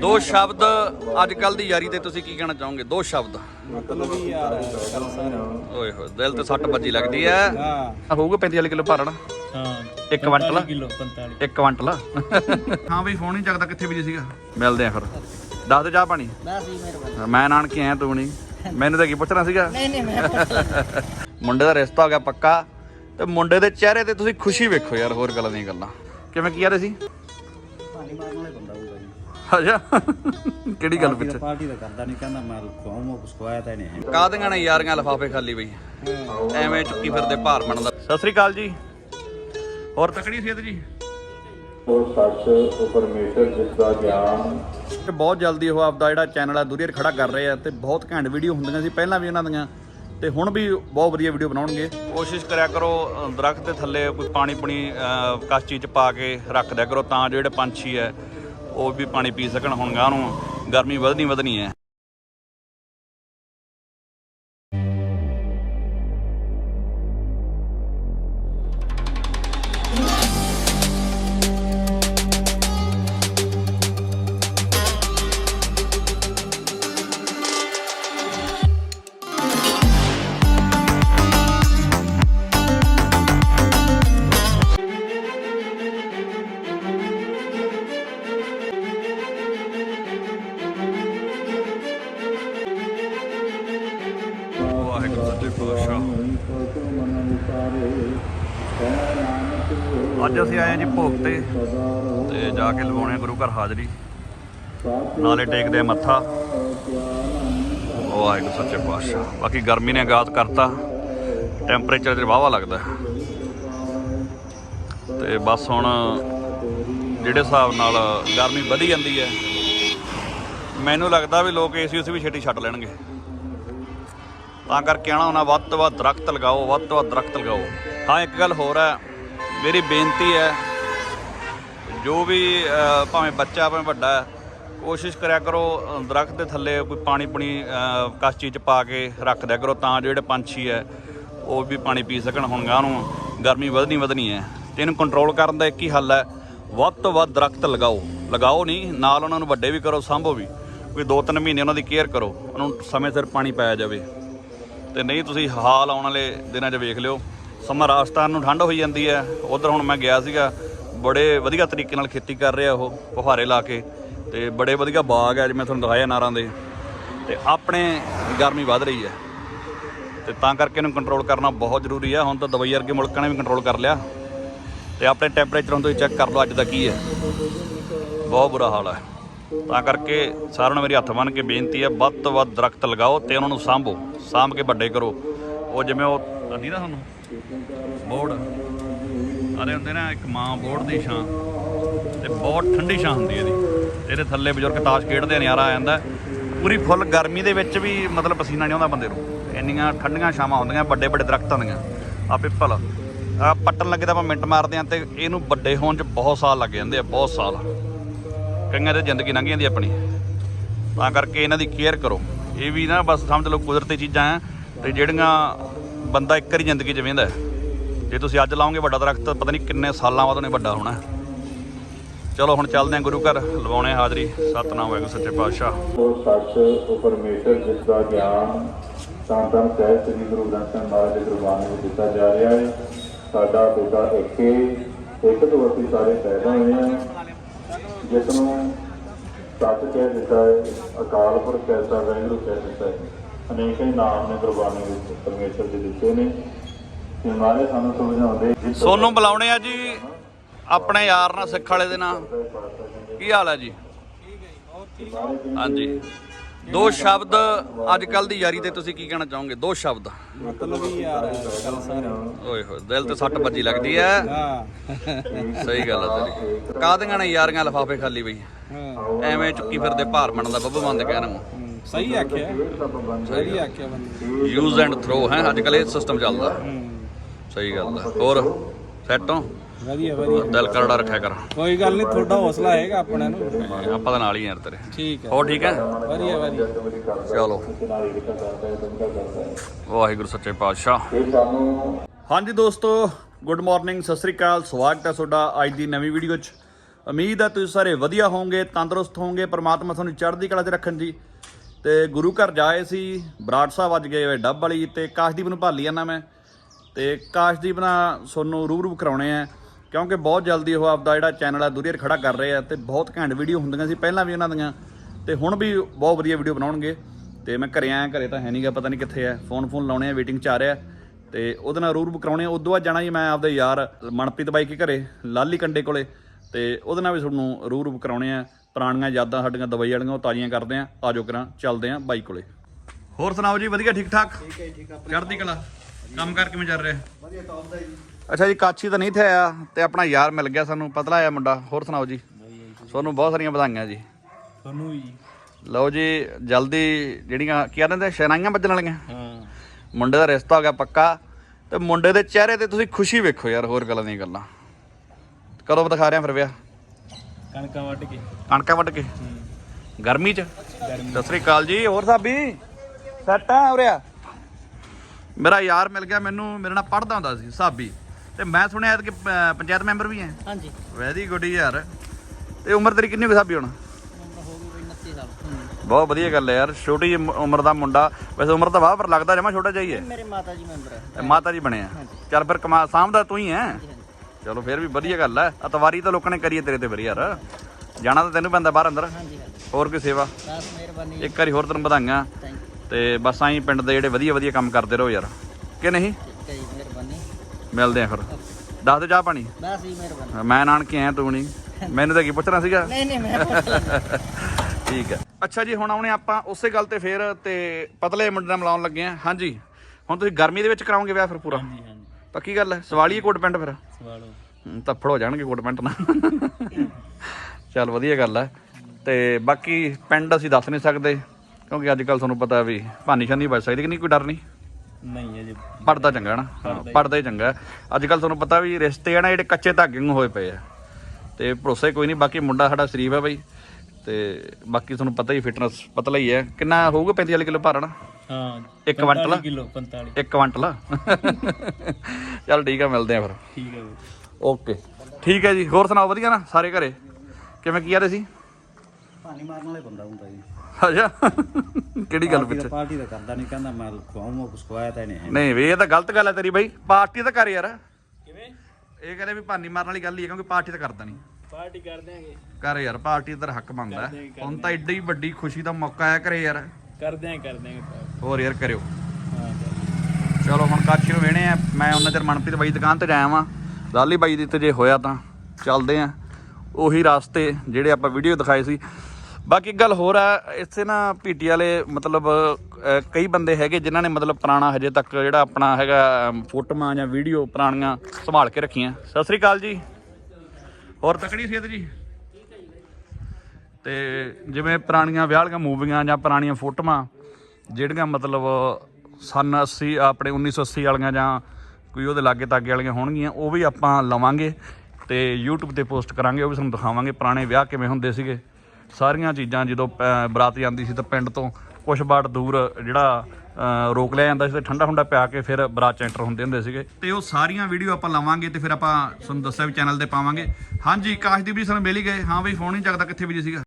ਦੋ ਸ਼ਬਦ ਅੱਜ ਕੱਲ ਦੀ ਯਾਰੀ ਤੇ ਤੁਸੀਂ ਕੀ ਕਹਿਣਾ ਚਾਹੋਗੇ? ਦੋ ਸ਼ਬਦ। ਮਤਲਬ ਹੀ ਯਾਰ ਗੱਲ ਸਾਰੀ ਓਏ ਹੋਏ ਦਿਲ ਤੇ ਸੱਟ ਵੱਜੀ ਲੱਗਦੀ ਐ। ਹਾਂ। ਹੋਊਗਾ 35 ਕਿਲੋ ਭਾਰਣ? ਹਾਂ ਇੱਕ ਕੁਇੰਟਲ? ਕਿਲੋ 45 ਇੱਕ ਕੁਇੰਟਲ? ਹਾਂ ਬਈ ਫੋਨ ਨਹੀਂ ਚੱਕਦਾ ਕਿੱਥੇ ਵੀ ਸੀਗਾ। ਮਿਲਦੇ ਆ ਫਿਰ। ਦੱਸ ਦੇ ਚਾਹ ਪਾਣੀ। ਬਸ ਮੈਂ ਨਾਨਕੇ ਆਇਆ ਤੂੰ ਨਹੀਂ ਮੈਨੂੰ ਤਾਂ ਕੀ ਪੁੱਛਣਾ ਸੀਗਾ? ਨਹੀਂ ਨਹੀਂ ਮੈਂ। ਮੁੰਡੇ ਦਾ ਰਿਸ਼ਤਾ ਹੋ ਗਿਆ ਪੱਕਾ ਤੇ ਮੁੰਡੇ ਦੇ ਚਿਹਰੇ ਤੇ ਤੁਸੀਂ ਖੁਸ਼ੀ ਵੇਖੋ ਯਾਰ ਹੋਰ ਗੱਲਾਂ ਦੀਆਂ ਗੱਲਾਂ। ਕਿਵੇਂ ਕੀ ਆ ਰਹੇ ਸੀ? ਪਾਣੀ ਮਾਰਨ ਵਾਲਾ ਅੱਛਾ ਕਿਹੜੀ ਗੱਲ ਪਿੱਛੇ? ਪਾਰਟੀ ਦਾ ਕਰਦਾ ਨਹੀਂ ਕਹਿੰਦਾ ਮੈਂ ਖਵਾਉਂ ਕੁਛ ਖਵਾਇਆ ਤਾਂ ਨਹੀਂ। ਕਾਹਦੀਆਂ ਨੇ ਯਾਰੀਆਂ ਲਫਾਫੇ ਖਾਲੀ ਬਈ? ਐਵੇਂ ਚੁੱਕੀ ਫਿਰਦੇ ਭਾਰ ਬਣਦਾ। ਸਤਿ ਸ੍ਰੀ ਅਕਾਲ ਜੀ। ਹੋਰ ਤਕੜੀ ਸਿਹਤ ਜੀ? ਉਹ ਸੱਚ ਉਹ ਪਰਮੇਸ਼ਰ ਜਿਸ ਦਾ ਗਿਆਨ ਤੇ ਬਹੁਤ ਜਲਦੀ ਉਹ ਆਪਦਾ ਜਿਹੜਾ ਚੈਨਲ ਆ ਦੂਰੀਅਰ ਖੜਾ ਕਰ ਰਹੇ ਆ ਤੇ ਬਹੁਤ ਘੈਂਟ ਵੀਡੀਓ ਹੁੰਦੀਆਂ ਸੀ ਪਹਿਲਾਂ ਵੀ ਇਹਨਾਂ ਦੀਆਂ। ਤੇ ਹੁਣ ਵੀ ਬਹੁਤ ਵਧੀਆ ਵੀਡੀਓ ਬਣਾਉਣਗੇ। ਕੋਸ਼ਿਸ਼ ਕਰਿਆ ਕਰੋ ਦਰਖਤ ਦੇ ਥੱਲੇ ਕੋਈ ਪਾਣੀ ਪੁਣੀ ਕਾਸ਼ੀ ਚ ਪਾ ਕੇ ਰੱਖ ਦਿਆ ਕਰੋ ਤਾਂ ਜੋ ਜਿਹੜੇ ਪੰਛੀ ਐ ਉਹ ਵੀ ਪਾਣੀ ਪੀ ਸਕਣ ਹੁਣ ਗਾਂ ਨੂੰ ਗਰਮੀ ਵਧਣੀ ਵਧਣੀ ਹੈ। ਅੱਜ ਅਸੀਂ ਆਏ ਹਾਂ ਜੀ ਭੋਗ ਤੇ ਤੇ ਜਾ ਕੇ ਲਵਾਉਣੇ ਗੁਰੂ ਘਰ ਹਾਜ਼ਰੀ। ਨਾਲੇ ਟੇਕਦੇ ਆ ਮੱਥਾ। ਵਾਹਿਗੁਰੂ ਸੱਚੇ ਪਾਤਸ਼ਾਹ। ਬਾਕੀ ਗਰਮੀ ਨੇ ਆਗਾਤ ਕਰਤਾ। ਟੈਂਪਰੇਚਰ ਤੇ ਵਾਵਾ ਲੱਗਦਾ ਤੇ ਬਸ ਹੁਣ ਜਿਹੜੇ ਹਿਸਾਬ ਨਾਲ ਗਰਮੀ ਵਧੀ ਜਾਂਦੀ ਹੈ, ਮੈਨੂੰ ਲੱਗਦਾ ਵੀ ਲੋਕ ਏਸੀ ਉਸ ਵੀ ਛੇਤੀ ਛੱਡ ਲੈਣਗੇ। ਤਾਂ ਕਰਕੇ ਆਣਾ ਉਹਨਾਂ ਵੱਧ ਤੋਂ ਵੱਧ ਦਰਖਤ ਲਗਾਓ, ਵੱਧ ਤੋਂ ਵੱਧ ਦਰਖਤ ਲਗਾਓ। ਹਾਂ, ਇੱਕ ਗੱਲ ਹੋਰ ਹੈ। ਮੇਰੀ ਬੇਨਤੀ ਹੈ ਜੋ ਵੀ ਭਾਵੇਂ ਬੱਚਾ ਭਾਵੇਂ ਵੱਡਾ ਕੋਸ਼ਿਸ਼ ਕਰਿਆ ਕਰੋ ਅਹ, ਦਰਖਤ ਦੇ ਥੱਲੇ ਕੋਈ ਪਾਣੀ ਪੁਣੀ ਅਹ, ਕਾਸ਼ੀ ਚ ਪਾ ਕੇ ਰੱਖ ਦਿਆ ਕਰੋ ਤਾਂ ਜੋ ਜਿਹੜੇ ਪੰਛੀ ਹੈ ਉਹ ਵੀ ਪਾਣੀ ਪੀ ਸਕਣ। ਹੁਣ ਗਾਂ ਨੂੰ ਗਰਮੀ ਵਧਣੀ ਵਧਣੀ ਹੈ। ਤੇ ਇਹਨੂੰ ਕੰਟਰੋਲ ਕਰਨ ਦਾ ਇੱਕ ਹੀ ਹੱਲ ਹੈ ਵੱਧ ਤੋਂ ਵੱਧ ਦਰਖਤ ਲਗਾਓ। ਲਗਾਓ ਨਹੀਂ ਨਾਲ ਉਹਨਾਂ ਨੂੰ ਵੱਡੇ ਵੀ ਕਰੋ ਸੰਭੋ ਵੀ। ਕੋਈ 2-3 ਮਹੀਨੇ ਉਹਨਾਂ ਦੀ ਕੇਅਰ ਕਰੋ ਉਹਨਾਂ ਨੂੰ ਸਮੇਂ ਸਿਰ ਪਾਣੀ ਪਾਇਆ ਜਾਵੇ। ਤੇ ਨਹੀਂ ਤੁਸੀਂ ਹਾਲ ਆਉਣ ਵਾਲੇ ਦਿਨਾਂ 'ਚ ਵੇਖ ਲਿਓ। ਸਮਾਂ ਰਾਜਸਥਾਨ ਨੂੰ ਠੰਡ ਹੋਈ ਜਾਂਦੀ ਹੈ। ਉਧਰ ਹੁਣ ਮੈਂ ਗਿਆ ਸੀਗਾ, ਬੜੇ ਵਧੀਆ ਤਰੀਕੇ ਨਾਲ ਖੇਤੀ ਕਰ ਰਿਹਾ ਉਹ ਫੁਹਾਰੇ ਲਾ ਕੇ ਤੇ ਬੜੇ ਵਧੀਆ ਬਾਗ ਹੈ ਜਿਵੇਂ ਤੁਹਾਨੂੰ ਦਿਖਾਇਆ ਨਾਰਾਂ ਦੇ। ਤੇ ਆਪਣੇ ਗਰਮੀ ਵੱਧ ਰਹੀ ਹੈ। ਤੇ ਤਾਂ ਕਰਕੇ ਇਹਨੂੰ ਕੰਟਰੋਲ ਕਰਨਾ ਬਹੁਤ ਜ਼ਰੂਰੀ ਹੈ। ਹੁਣ ਤਾਂ ਦਵਾਈ ਵਰਗੇ ਮੁਲਕਾਂ ਨੇ ਵੀ ਕੰਟਰੋਲ ਕਰ ਲਿਆ। ਤੇ ਆਪਣੇ ਟੈਂਪਰੇਚਰ ਹੁਣ ਤੁਸੀਂ ਚੈੱਕ ਕਰ ਲਓ ਅੱਜ ਦਾ ਕੀ ਹੈ। ਬਹੁਤ ਬੁਰਾ ਹਾਲ ਹੈ। ਤਾਂ ਕਰਕੇ ਸਾਰਿਆਂ ਨੂੰ ਮੇਰੀ ਹੱਥ ਬੰਨ੍ਹ ਕੇ ਬੇਨਤੀ ਹੈ, ਵੱਧ ਤੋਂ ਵੱਧ ਦਰਖਤ ਲਗਾਓ ਤੇ ਉਹਨਾਂ ਨੂੰ ਸਾਂਭੋ। ਸਾਂਭ ਕੇ ਵੱਡੇ ਕਰੋ। ਉਹ ਜਿਵੇਂ ਉਹ ਨਹੀਂ ਨਾ ਤੁਹਾਨੂੰ? ਬੋਰਡ। ਆਰੇ ਹੁੰਦੇ ਨਾ ਇੱਕ ਮਾਂ ਬੋਰਡ ਦੀ ਛਾਂ ਤੇ ਬਹੁਤ ਠੰਡੀ ਛਾਂ ਹੁੰਦੀ ਇਹਦੀ। ਇਹਦੇ ਥੱਲੇ ਬਜ਼ੁਰਗ ਤਾਸ਼ ਖੇਡਦੇ ਆ, ਨਜ਼ਾਰਾ ਆ ਜਾਂਦਾ। ਪੂਰੀ ਫੁੱਲ ਗਰਮੀ ਦੇ ਵਿੱਚ ਵੀ ਮਤਲਬ ਪਸੀਨਾ ਨਹੀਂ ਆਉਂਦਾ ਬੰਦੇ ਨੂੰ। ਇੰਨੀਆਂ ਠੰਡੀਆਂ ਛਾਵਾਂ ਹੁੰਦੀਆਂ ਵੱਡੇ ਵੱਡੇ ਦਰਖਤਾਂ ਦੀਆਂ ਆ ਪਿੱਪਲ। ਆ ਪੱਟਣ ਲੱਗੇ ਤਾਂ ਆਪਾਂ ਮਿੰਟ ਮਾਰਦੇ ਆ ਤੇ ਇਹਨੂੰ ਵੱਡੇ ਹੋਣ 'ਚ ਬਹੁਤ ਸਾਲ ਲੱਗ ਜਾਂਦੇ ਆ ਬਹੁਤ ਸਾਲ। ਕਈਆਂ ਦੀ ਜ਼ਿੰਦਗੀ ਲੰਘ ਜਾਂਦੀ ਆਪਣੀ। ਤਾਂ ਕਰਕੇ ਇਹਨਾਂ ਦੀ ਕੇਅਰ ਕਰੋ। ਇਹ ਵੀ ਨਾ ਬਸ ਸਮਝ ਲਓ ਕੁਦਰਤੀ ਚੀਜ਼ਾਂ ਆ ਤੇ ਜਿਹੜੀਆਂ ਬੰਦਾ ਇੱਕ ਵਾਰੀ ਜ਼ਿੰਦਗੀ 'ਚ ਵੇਂਦਾ ਜੇ ਤੁਸੀਂ ਅੱਜ ਲਾਓਗੇ ਵੱਡਾ ਦਰਖਤ, ਪਤਾ ਨਹੀਂ ਕਿੰਨੇ ਸਾਲਾਂ ਬਾਅਦ ਉਹਨੇ ਵੱਡਾ ਹੋਣਾ ਚਲੋ, ਹੁਣ ਚੱਲਦੇ ਹਾਂ ਗੁਰੂ ਘਰ, ਲਵਾਉਣੇ ਹਾਜ਼ਰੀ। ਸਤਨਾਮ ਵਾਹਿਗੁਰੂ, ਸੱਚੇ ਪਾਤਸ਼ਾਹ। ਉਹ ਸੱਚ ਉਹ ਪਰਮੇਸ਼ਰ ਜਿਸ ਦਾ ਗਿਆਨ ਤਾਂ ਤਾਂ ਸ੍ਰੀ ਗੁਰੂ ਗ੍ਰੰਥ ਸਾਹਿਬ ਮਹਾਰਾਜ ਦੇ ਗੁਰਬਾਣੀ ਵਿੱਚ ਦਿੱਤਾ ਜਾ ਰਿਹਾ ਹੈ। ਸਾਡਾ ਪਿਤਾ ਇੱਕ ਇੱਕ ਤੋਂ ਅਸੀਂ ਸਾਰੇ ਪੈਦਾ ਹੋਏ ਹਾਂ ਜਿਸ ਨੂੰ ਸੱਚ ਕਹਿ ਦਿੱਤਾ ਹੈ, ਅਕਾਲ ਪੁਰਖ ਕਹਿਤਾ ਵਾਹਿਗੁਰੂ ਕਹਿ ਦਿੱਤਾ ਹੈ। ਅਨੇਕਾਂ ਹੀ ਨਾਮ ਨੇ ਗੁਰਬਾਣੀ ਵਿੱਚ ਪਰਮੇਸ਼ਰ ਦੇ ਦਿੱਤੇ ਨੇ। ਤੇ ਮਾਰੇ ਸਾਨੂੰ ਸਮਝਾਉਂਦੇ ਜਿਸ ਸੋਨੂੰ ਬੁਲਾਉਣੇ ਆ ਜੀ। ਆਪਣੇ ਯਾਰ ਨਾਲ ਸਿੱਖ ਵਾਲੇ ਦੇ ਨਾਲ ਕੀ ਹਾਲ ਹੈ ਜੀ? ਹਾਂਜੀ। ਦੋ ਸ਼ਬਦ ਅੱਜ ਕੱਲ ਦੀ ਯਾਰੀ ਤੇ ਤੁਸੀਂ ਕੀ ਕਹਿਣਾ ਚਾਹੋਗੇ? ਦੋ ਸ਼ਬਦ। ਮਤਲਬ ਹੀ ਯਾਰ ਗੱਲ ਸਾਰੀ। ਓਏ ਹੋਏ ਦਿਲ ਤੇ ਸੱਟ ਵੱਜੀ ਲੱਗਦੀ ਐ। ਹਾਂ। ਸਹੀ ਗੱਲ ਆ ਤੇਰੀ। ਕਾਹਦੀਆਂ ਨੇ ਯਾਰੀਆਂ ਲਫਾਫੇ ਖਾਲੀ ਬਈ? ਐਵੇਂ ਚੁੱਕੀ ਫਿਰਦੇ ਭਾਰ ਬਣਦਾ ਬੱਬੂ ਬੰਦ ਕਹਿਣ ਸਹੀ ਆਖਿਆ। ਸਹੀ ਆਖਿਆ ਬੰਦੇ ਯੂਜ਼ ਐਂਡ ਥਰੋ ਹੈ ਅੱਜ ਕੱਲ ਇਹ ਸਿਸਟਮ ਚੱਲਦਾ। ਹੂੰ, ਸਹੀ ਗੱਲ ਆ ਹੋਰ ਸੈੱਟ ਹੋ? ਵਧੀਆ ਵਧੀਆ। ਦਿਲ ਕਰੜਾ ਰੱਖਿਆ ਕਰ। ਕੋਈ ਗੱਲ ਨਹੀਂ ਤੁਹਾਡਾ ਹੌਸਲਾ ਹੈਗਾ ਆਪਣੇ ਨੂੰ। ਆਪਾਂ ਤਾਂ ਨਾਲ ਹੀ ਯਾਰ ਤੇਰੇ। ਠੀਕ ਹੈ। ਹੋਰ ਠੀਕ ਹੈ? ਵਧੀਆ ਵਧੀਆ। ਚਲੋ। ਹੈ ਹੈ ਵਾਹਿਗੁਰੂ ਸੱਚੇ ਪਾਤਸ਼ਾਹ। ਹਾਂਜੀ ਦੋਸਤੋ ਗੁੱਡ ਮਾਰਨਿੰਗ ਸਤਿ ਸ੍ਰੀ ਅਕਾਲ। ਸਵਾਗਤ ਹੈ ਤੁਹਾਡਾ ਅੱਜ ਦੀ ਨਵੀਂ ਵੀਡੀਓ 'ਚ। ਉਮੀਦ ਹੈ ਤੁਸੀਂ ਸਾਰੇ ਵਧੀਆ ਹੋਵੋਗੇ ਤੰਦਰੁਸਤ ਹੋਵੋਗੇ ਪ੍ਰਮਾਤਮਾ ਤੁਹਾਨੂੰ ਚੜ੍ਹਦੀ ਕਲਾ 'ਚ ਰੱਖਣ ਜੀ ਤੇ ਗੁਰੂ ਘਰ ਜਾਏ ਸੀ, ਬਰਾੜ ਸਾਹਿਬ ਅੱਜ ਗਏ ਹੋਏ ਡੱਬ ਵਾਲੀ ਤੇ ਕਾਸ਼ਦੀਪ ਨੂੰ ਭਾਲੀ ਜਾਂਦਾ ਮੈਂ। ਤੇ ਕਾਸ਼ਦੀਪ ਨਾਲ ਤੁਹਾਨੂੰ ਰੂਬਰੂ ਕਰਾਉਣੇ ਆ, ਕਿਉਂਕਿ ਬਹੁਤ ਜਲਦੀ ਉਹ ਆਪਦਾ ਜਿਹੜਾ ਚੈਨਲ ਆ ਦੂਰੀਅਰ ਖੜਾ ਕਰ ਰਹੇ ਆ ਤੇ ਬਹੁਤ ਘੈਂਟ ਵੀਡੀਓ ਹੁੰਦੀਆਂ ਸੀ ਪਹਿਲਾਂ ਵੀ ਉਹਨਾਂ ਦੀਆਂ। ਤੇ ਹੁਣ ਵੀ ਬਹੁਤ ਵਧੀਆ ਵੀਡੀਓ ਬਣਾਉਣਗੇ। ਤੇ ਮੈਂ ਘਰੇ ਆਇਆ, ਘਰੇ ਤਾਂ ਹੈ ਨਹੀਂਗਾ ਪਤਾ ਨਹੀਂ ਕਿੱਥੇ ਆ। ਫੋਨ ਫੋਨ ਲਾਉਣੇ ਆ ਵੇਟਿੰਗ 'ਚ ਆ ਰਿਹਾ। ਤੇ ਉਹਦੇ ਨਾਲ ਰੂਬਰੂ ਕਰਾਉਣੇ ਆ। ਉਦੋਂ ਬਾਅਦ ਜਾਣਾ ਜੀ ਮੈਂ ਆਪਦੇ ਯਾਰ ਮਨਪ੍ਰੀਤ ਬਾਈ ਕੇ ਘਰੇ, ਲਾਲੀ ਕੰਡੇ ਕੋਲੇ। ਤੇ ਉਹਦੇ ਨਾਲ ਵੀ ਤੁਹਾਨੂੰ ਰੂਬਰੂ ਕਰਾਉਣੇ ਆ। ਪੁਰਾਣੀਆਂ ਯਾਦਾਂ ਸਾਡੀਆਂ ਦਵਾਈ ਵਾਲੀਆਂ ਉਹ ਤਾਜ਼ੀਆਂ ਕਰਦੇ ਆ। ਆਜੋ ਕਰਾਂ ਚੱਲਦੇ ਆ ਬਾਈ ਕੋਲੇ। ਹੋਰ ਸੁਣਾਓ ਜੀ ਵਧੀਆ ਠੀਕ ਠਾਕ ਠੀਕ ਹੈ ਠੀਕ ਆ ਚੜ੍ਹਦੀ ਕਲਾ। ਕੰਮ ਕਰ ਕਿਵੇਂ ਚੱਲ ਰਿਹਾ? ਵਧੀਆ ਟੌਪ ਦਾ ਜੀ। ਅੱਛਾ ਜੀ ਕਾਚੀ ਤਾਂ ਨਹੀਂ ਥੇ ਆਇਆ ਤੇ ਆਪਣਾ ਯਾਰ ਮਿਲ ਗਿਆ ਸਾਨੂੰ ਪਤਲਾ ਆਇਆ ਮੁੰਡਾ। ਹੋਰ ਸੁਣਾਓ ਜੀ? ਤੁਹਾਨੂੰ ਬਹੁਤ ਸਾਰੀਆਂ ਵਧਾਈਆਂ ਜੀ। ਤੁਹਾਨੂੰ ਵੀ। ਲਓ ਜੀ ਜਲਦੀ ਜਿਹੜੀਆਂ ਕੀ ਕਹਿੰਦੇ ਸ਼ਨਾਈਆਂ ਵੱਜਣ ਵਾਲੀਆਂ? ਹਾਂ। ਮੁੰਡੇ ਦਾ ਰਿਸ਼ਤਾ ਹੋ ਗਿਆ ਪੱਕਾ। ਤੇ ਮੁੰਡੇ ਦੇ ਚਿਹਰੇ ਤੇ ਤੁਸੀਂ ਖੁਸ਼ੀ ਵੇਖੋ ਯਾਰ ਹੋਰ ਗੱਲਾਂ ਨਹੀਂ ਗੱਲਾਂ। ਕਦੋਂ ਦਿਖਾ ਰਿਹਾ ਫਿਰ ਵਿਆਹ? ਕਣਕਾਂ ਵੱਢ ਕੇ। ਕਣਕਾਂ ਵੱਢ ਕੇ? ਗਰਮੀ ਚ? ਸਤਿ ਸ੍ਰੀ ਅਕਾਲ ਜੀ ਹੋਰ ਸਾਬੀ? ਸੈਟ ਆ ਉਰਿਆ ਮੇਰਾ ਯਾਰ ਮਿਲ ਗਿਆ ਮੈਨੂੰ ਮੇਰੇ ਨਾਲ ਪੜਦਾ ਹੁੰਦਾ ਸੀ ਸਾਬੀ। ਤੇ ਮੈਂ ਸੁਣਿਆ ਕਿ ਪੰਚਾਇਤ ਮੈਂਬਰ ਵੀ ਹੈ। ਹਾਂਜੀ। ਵੈਰੀ ਗੁੱਡ ਯਾਰ। ਤੇ ਉਮਰ ਤੇਰੀ ਕਿੰਨੀ ਹੋ ਸਾਬੀ ਹੁਣ? ਨੰਬਰ ਹੋ ਗਈ 29 ਸਾਲ। ਬਹੁਤ ਵਧੀਆ ਗੱਲ ਹੈ ਯਾਰ ਛੋਟੀ ਜਿਹੀ ਉਮਰ ਦਾ ਮੁੰਡਾ। ਵੈਸੇ ਉਮਰ ਤਾਂ ਵਾਹ ਪਰ ਲੱਗਦਾ ਜਮਾ ਛੋਟਾ ਜਿਹਾ ਹੀ ਹੈ। ਮੇਰੇ ਮਾਤਾ ਜੀ ਮੈਂਬਰ ਹੈ। ਮਾਤਾ ਜੀ ਬਣਿਆ ਚੱਲ ਫਿਰ ਕਮਾ ਸਾਂਭਦਾ ਤੂੰ ਹੀ ਹੈ। ਚਲੋ ਫਿਰ ਵੀ ਵਧੀਆ ਗੱਲ ਹੈ ਅਤਵਾਰੀ ਤਾਂ ਲੋਕਾਂ ਨੇ ਕਰੀ ਹੈ ਤੇਰੇ ਤੇ ਫਿਰ ਯਾਰ। ਜਾਣਾ ਤਾਂ ਤੈਨੂੰ ਪੈਂਦਾ ਬਾਹਰ ਅੰਦਰ। ਹਾਂਜੀ ਹਾਂਜੀ। ਹੋਰ ਕੋਈ ਸੇਵਾ? ਬਸ ਮਿਹਰਬਾਨੀ ਇੱਕ ਵਾਰੀ ਹੋਰ ਤੈਨੂੰ ਵਧਾਈਆਂ। ਥੈਂਕ ਯੂ ਤੇ ਬਸ ਆਹੀਂ ਪਿੰਡ ਦੇ ਜਿਹੜੇ ਵਧੀਆ ਵਧੀਆ ਕੰਮ ਕਰਦੇ ਰਹੋ ਯਾਰ। ਕਿ ਨਹੀਂ? ਠੀਕ ਹੈ ਜੀ ਮਿਹਰਬਾਨੀ। ਮਿਲਦੇ ਆ ਫਿਰ। ਦੱਸ ਦੇ ਚਾਹ ਪਾਣੀ। ਬਸ ਜੀ ਮਿਹਰਬਾਨੀ। ਮੈਂ ਨਾਨਕੇ ਆਇਆ ਤੂੰ ਨਹੀਂ ਮੈਨੂੰ ਤਾਂ ਕੀ ਪੁੱਛਣਾ ਸੀਗਾ? ਨਹੀਂ ਨਹੀਂ ਮੈਂ ਪੁੱਛ। ਠੀਕ ਹੈ। ਅੱਛਾ ਜੀ ਹੁਣ ਆਉਣੇ ਆਪਾਂ ਉਸੇ ਗੱਲ ਤੇ ਫੇਰ ਤੇ ਪਤਲੇ ਮੁੰਡੇ ਨਾਲ ਮਿਲਾਉਣ ਲੱਗੇ ਆ ਹਾਂਜੀ। ਹੁਣ ਤੁਸੀਂ ਗਰਮੀ ਦੇ ਵਿੱਚ ਕਰਾਓਗੇ ਵਿਆਹ ਫਿਰ ਪੂਰਾ? ਹਾਂਜੀ ਹਾਂਜੀ। ਪੱਕੀ ਗੱਲ ਹੈ? ਸਵਾਲੀ ਕੋਟ ਪੈਂਟ ਫਿਰ? ਸਵਾਲੋ। ਹੂੰ, ਤੱਫੜ ਹੋ ਜਾਣਗੇ ਕੋਟ ਪੈਂਟ ਨਾਲ ਚੱਲ ਵਧੀਆ ਗੱਲ ਹੈ। ਤੇ ਬਾਕੀ ਪਿੰਡ ਅਸੀਂ ਦੱਸ ਨਹੀਂ ਸਕਦੇ ਕਿਉਂਕਿ ਅੱਜ ਕੱਲ ਤੁਹਾਨੂੰ ਪਤਾ ਵੀ ਭਾਨੀ ਸ਼ਾਨੀ ਵੱਜ ਸਕਦੀ ਕਿ ਨਹੀਂ ਕੋਈ ਡਰ ਨਹੀਂ? ਨਹੀਂ ਅਜੇ ਪੜਦਾ ਚੰਗਾ ਨਾ? ਹਾਂ, ਪੜਦਾ ਹੀ ਚੰਗਾ ਅੱਜ ਕੱਲ ਤੁਹਾਨੂੰ ਪਤਾ ਵੀ ਰਿਸ਼ਤੇ ਆ ਨਾ ਜਿਹੜੇ ਕੱਚੇ ਧਾਗੇ ਨੂੰ ਹੋਏ ਪਏ ਆ। ਤੇ ਭਰੋਸੇ ਕੋਈ ਨਹੀਂ ਬਾਕੀ ਮੁੰਡਾ ਸਾਡਾ ਸ਼ਰੀਫ ਹੈ ਬਈ। ਤੇ ਬਾਕੀ ਤੁਹਾਨੂੰ ਪਤਾ ਹੀ ਫਿਟਨੈਸ ਪਤਲਾ ਹੀ ਹੈ। ਕਿੰਨਾ ਹੋਊਗਾ 35 ਕਿਲੋ ਭਾਰਾ ਨਾ? ਹਾਂ ਇੱਕ? ਕਿਲੋ 45 ਇੱਕ ਕੁਆਂਟਲ ਚੱਲ ਠੀਕ ਆ ਮਿਲਦੇ ਆ ਫਿਰ। ਠੀਕ ਹੈ ਬਈ। ਓਕੇ। ਠੀਕ ਹੈ ਜੀ ਹੋਰ ਸੁਣਾਓ ਵਧੀਆ ਨਾ ਸਾਰੇ ਘਰੇ? ਕਿਵੇਂ ਕੀ ਆ ਰਹੇ ਸੀ? ਪਾਣੀ ਮਾਰਨ ਵਾਲੇ ਬੰਦਾ ਹੁੰਦਾ ਜੀ। ਅੱਛਾ। ਕਿਹੜੀ ਗੱਲ ਪਾਰਟੀ ਦਾ ਪਿੱਛੇ? ਪਾਰਟੀ ਦਾ ਕਰਦਾ ਨਹੀਂ ਕਹਿੰਦਾ ਮੈਂ ਖਵਾਉਂ ਕੁਛ ਖਵਾਇਆ ਤਾਂ ਇਹਨੇ ਨਹੀਂ ਵੀ ਇਹ ਤਾਂ ਗਲਤ ਗੱਲ ਹੈ ਤੇਰੀ ਬਾਈ। ਪਾਰਟੀ ਤਾਂ ਕਰ ਯਾਰ। ਕਿਵੇਂ? ਇਹ ਕਹਿੰਦੇ ਵੀ ਭਾਨੀ ਮਾਰਨ ਵਾਲੀ ਗੱਲ ਹੀ ਹੈ ਕਿਉਂਕਿ ਪਾਰਟੀ ਤਾਂ ਕਰਦਾ ਨਹੀਂ ਪਾਰਟੀ ਕਰ ਦਿਆਂਗੇ। ਕਰ ਯਾਰ ਪਾਰਟੀ ਦਾ ਹੱਕ ਬਣਦਾ। ਹੈ। ਹੁਣ ਤਾਂ ਏਡੀ ਵੱਡੀ ਖੁਸ਼ੀ ਦਾ ਮੌਕਾ ਆਇਆ ਕਰੇ ਯਾਰ। ਕਰ ਦਿਆਂਗੇ ਕਰ ਦਿਆਂਗੇ ਪਾਰਟੀ। ਹੋਰ ਯਾਰ ਕਰਿਓ। ਚਲੋ ਹੁਣ ਕਾਚੀ ਨੂੰ ਵੇਣੇ ਆ। ਮੈਂ ਉਹਨਾਂ ਚਿਰ ਮਨਪ੍ਰੀਤ ਬਾਈ ਦੀ ਦੁਕਾਨ ਤੇ ਜਾਇਆ ਵਾਂ। ਲਾਲੀ ਬਾਈ ਦੀ ਤੇ ਜੇ ਹੋਇਆ ਤਾਂ ਚੱਲਦੇ ਆ। ਉਹੀ ਰਾਸਤੇ ਜਿਹੜੇ ਆਪਾਂ ਵੀਡੀਓ ਦਿਖਾਏ ਸੀ। ਬਾਕੀ ਇੱਕ ਗੱਲ ਹੋਰ ਆ ਇੱਥੇ ਨਾ ਪੀਟੀ ਵਾਲੇ ਮਤਲਬ ਕਈ ਬੰਦੇ ਹੈਗੇ ਜਿਨ੍ਹਾਂ ਨੇ ਮਤਲਬ ਪੁਰਾਣਾ ਹਜੇ ਤੱਕ ਜਿਹੜਾ ਆਪਣਾ ਹੈਗਾ ਫੋਟੋਆਂ ਜਾਂ ਵੀਡੀਓ ਪੁਰਾਣੀਆਂ ਸੰਭਾਲ ਕੇ ਰੱਖੀਆਂ। ਸਤਿ ਸ੍ਰੀ ਅਕਾਲ ਜੀ। ਹੋਰ ਤਕੜੀ ਸਿਹਤ ਜੀ? ਤੇ ਜਿਵੇਂ ਪੁਰਾਣੀਆਂ ਵਿਆਹ ਵਾਲੀਆਂ ਮੂਵੀਆਂ ਜਾਂ ਪੁਰਾਣੀਆਂ ਫੋਟੋਆਂ ਜਿਹੜੀਆਂ ਮਤਲਬ ਸਨ 80 ਆਪਣੇ 1980 ਵਾਲੀਆਂ ਜਾਂ ਕੋਈ ਉਹਦੇ ਲਾਗੇ ਤਾਗੇ ਵਾਲੀਆਂ ਹੋਣਗੀਆਂ ਉਹ ਵੀ ਆਪਾਂ ਲਵਾਂਗੇ ਤੇ YouTube ਤੇ ਪੋਸਟ ਕਰਾਂਗੇ ਉਹ ਵੀ ਤੁਹਾਨੂੰ ਦਿਖਾਵਾਂਗੇ ਪੁਰਾਣੇ ਵਿਆਹ ਕਿਵੇਂ ਹੁੰਦੇ ਸੀਗੇ। ਸਾਰੀਆਂ ਚੀਜ਼ਾਂ ਜਦੋਂ ਅਹ, ਬਰਾਤ ਜਾਂਦੀ ਸੀ ਤਾਂ ਪਿੰਡ ਤੋਂ ਕੁਛ ਬਾੜ ਦੂਰ ਜਿਹੜਾ ਰੋਕ ਲਿਆ ਜਾਂਦਾ ਸੀ ਤੇ ਠੰਡਾ ਠੰਡਾ ਪਿਆ ਕੇ ਫਿਰ ਬਰਾਤ ਚ ਐਂਟਰ ਹੁੰਦੇ ਹੁੰਦੇ ਸੀਗੇ। ਤੇ ਉਹ ਸਾਰੀਆਂ ਵੀਡੀਓ ਆਪਾਂ ਲਵਾਂਗੇ ਤੇ ਫਿਰ ਆਪਾਂ ਤੁਹਾਨੂੰ ਦੱਸਿਆ ਵੀ ਚੈਨਲ ਤੇ ਪਾਵਾਂਗੇ। ਹਾਂਜੀ ਕਾਸ਼ਦੀਪ ਜੀ ਸਾਨੂੰ ਮਿਲ ਗਏ। ਹਾਂ ਬਈ ਫੋਨ ਨਹੀਂ ਚੱਕਦਾ ਕਿੱਥੇ ਵੀ ਸੀਗਾ।